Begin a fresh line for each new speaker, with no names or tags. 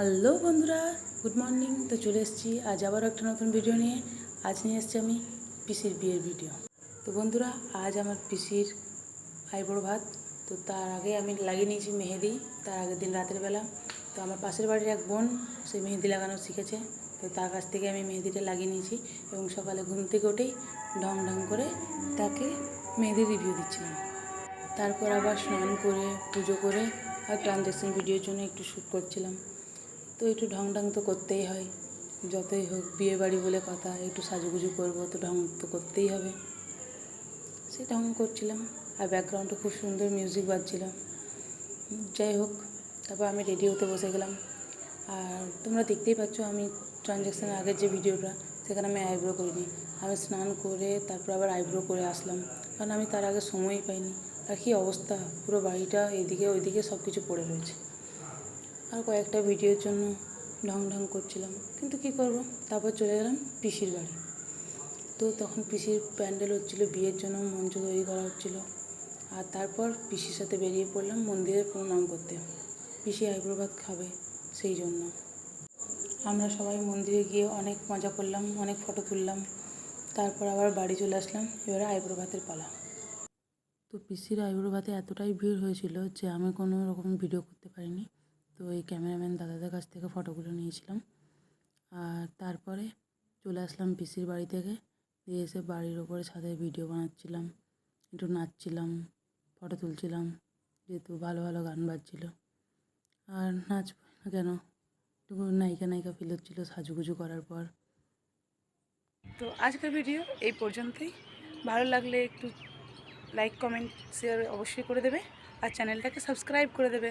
Hello বন্ধুরা, good morning. তো চলে এসেছি আজ আবার একটা নতুন ভিডিও নিয়ে। আজ নিয়ে এসেছি আমি পিসির বিয়ের ভিডিও। তো বন্ধুরা, আজ আমার পিসির আইবুড়ো ভাত। তো তার আগে আমি লাগিয়ে নিয়েছি মেহেদি, তার আগের দিন রাতের বেলা। তো আমার পাশের বাড়ির এক বোন, সে মেহেদি লাগানো শিখেছে। তো তার কাছ থেকে আমি মেহেদিটা লাগিয়ে নিয়েছি এবং সকালে ঘুম থেকে উঠেই ঢং ঢং করে তাকে মেহেদি রিভিউ দিচ্ছিলাম। তারপর আবার স্নান করে, পুজো করে আর ট্রানজ্যাকশন ভিডিওর জন্য একটু শ্যুট করছিলাম। তো একটু ঢং ঢং তো করতেই হয়। যতই হোক বিয়ে বাড়ি বলে কথা, একটু সাজুগুজু করব তো ঢং তো করতেই হবে। সে ঢং করছিলাম আর ব্যাকগ্রাউন্ডটা খুব সুন্দর মিউজিক বাজছিল। যাই হোক, তারপর আমি রেডি হতে বসে গেলাম। আর তোমরা দেখতেই পাচ্ছ আমি ট্রানজ্যাকশানের আগের যে ভিডিওটা সেখানে আমি আইব্রো করিনি। আমি স্নান করে তারপর আবার আইব্রো করে আসলাম। কারণ আমি তার আগে সময়ই পাইনি। আর কী অবস্থা, পুরো বাড়িটা এদিকে ওইদিকে সব কিছু পড়ে রয়েছে। আর কয়েকটা ভিডিওর জন্য ঢং ঢং করছিলাম। কিন্তু কি করব? তারপর চলে গেলাম পিসির বাড়ি। তো তখন পিসির প্যান্ডেল হচ্ছিল, বিয়ের জন্য মঞ্চ তৈরি করা হচ্ছিল। আর তারপর পিসির সাথে বেরিয়ে পড়লাম মন্দিরে প্রণাম করতে। পিসি আইব্রো খাবে সেই জন্য। আমরা সবাই মন্দিরে গিয়ে অনেক মজা করলাম, অনেক ফটো তুললাম। তারপর আবার বাড়ি চলে আসলাম, এবারে আইব্রো পালা। তো পিসির আইব্রো এতটাই ভিড় হয়েছিল যে আমি কোনো রকম ভিডিও করতে পারিনি। তো এই ক্যামেরাম্যান দাদাদের কাছ থেকে ফটোগুলো নিয়েছিলাম। আর তারপরে চলে আসলাম পিসির বাড়ি থেকে। দিয়ে এসে বাড়ির ওপরে ছাদে ভিডিও বানাচ্ছিলাম, একটু নাচছিলাম, ফটো তুলছিলাম, যেহেতু ভালো ভালো গান বাজছিল। আর নাচ কেন? একটু নায়িকা নায়িকা ফিল হচ্ছিল সাজুগুজু করার পর। তো আজকের ভিডিও এই পর্যন্তই। ভালো লাগলে একটু লাইক কমেন্ট শেয়ার অবশ্যই করে দেবে। আর চ্যানেলটাকে সাবস্ক্রাইব করে দেবে।